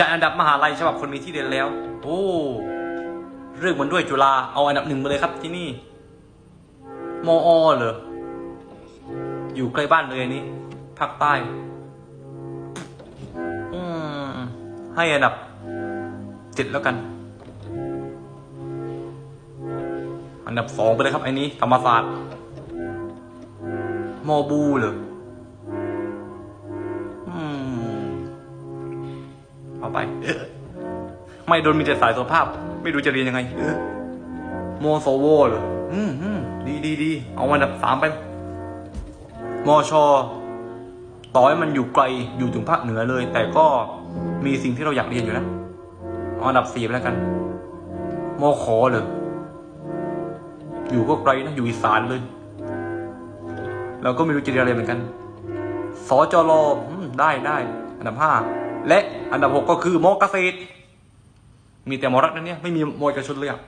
จัดอันดับมหาลัยฉบับคนมีที่เรียนแล้ว โอ้เรื่องมันด้วยจุฬาเอาอันดับหนึ่งมาเลยครับที่นี่มอเหรออยู่ใกล้บ้านเลยอันนี้ภาคใต้อืมให้อันดับเจ็ดแล้วกัน อันดับสองไปเลยครับไอ้นี้ธรรมศาสตร์มอบูเหรอ เอาไป ไม่โดนมีแต่สายสุภาพ ไม่รู้จะเรียนยังไงเออมอสวเหรออืมอืมดีดีดีเอาอันดับสามไป มอชอต่อให้มันอยู่ไกลอยู่ถึงภาคเหนือเลย แต่ก็มีสิ่งที่เราอยากเรียนอยู่นะเอาอันดับสี่ไปแล้วกัน มอขอเหรออยู่ก็ไกลนะอยู่อีสานเลยเราก็ไม่รู้จะเรียนอะไรเหมือนกัน สจรอได้ได้ อันดับห้า และอันดับหกก็คือมอเกษตร มีแต่มอรัฐนั่นเนี่ยไม่มีมอเอกชนเลยอะ